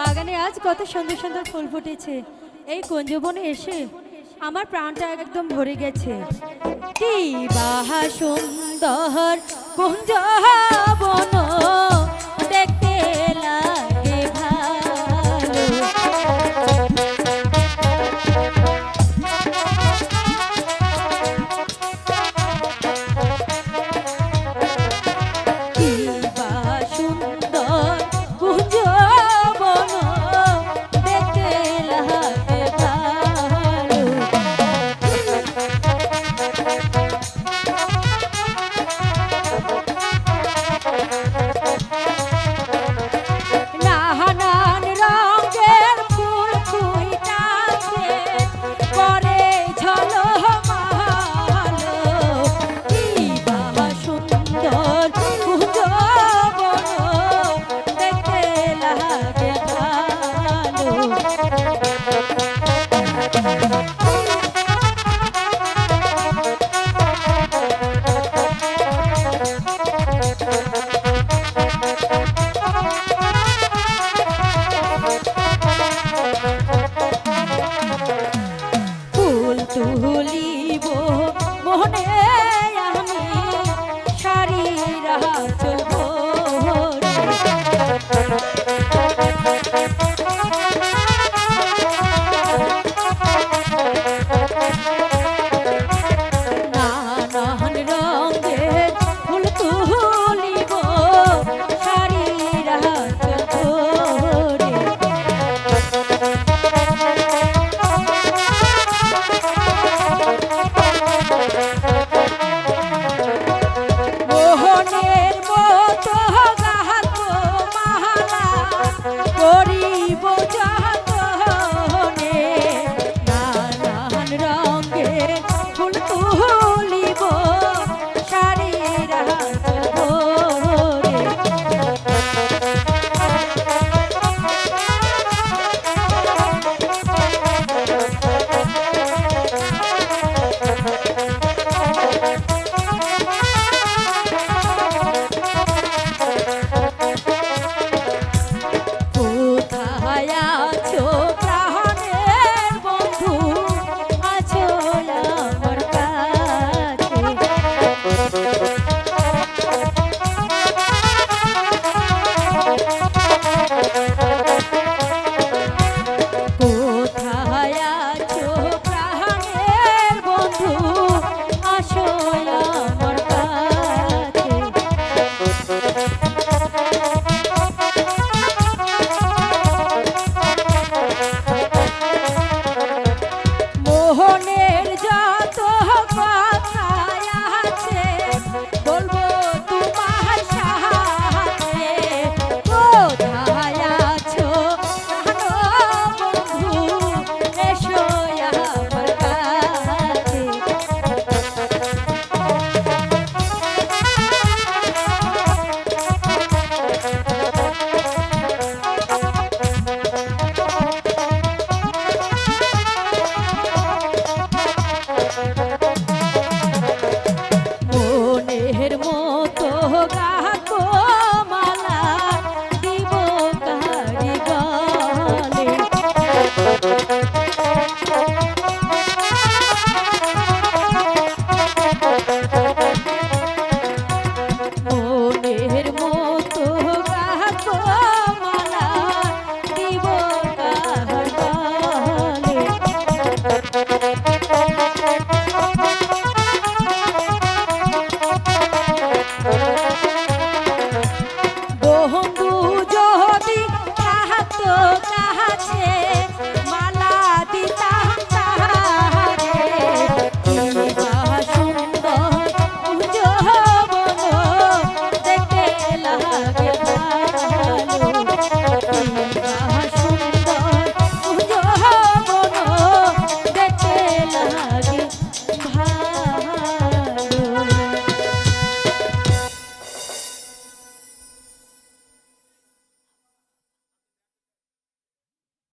বাগানে আজ কত সুন্দর সুন্দর ফুল ফুটেছে। এই কুঞ্জবনে এসে আমার প্রাণটা একদম ভরে গেছে। কি বাহা সুন্দর কুঞ্জবন। তুলিব মনে আমি না চলব নানান রঙের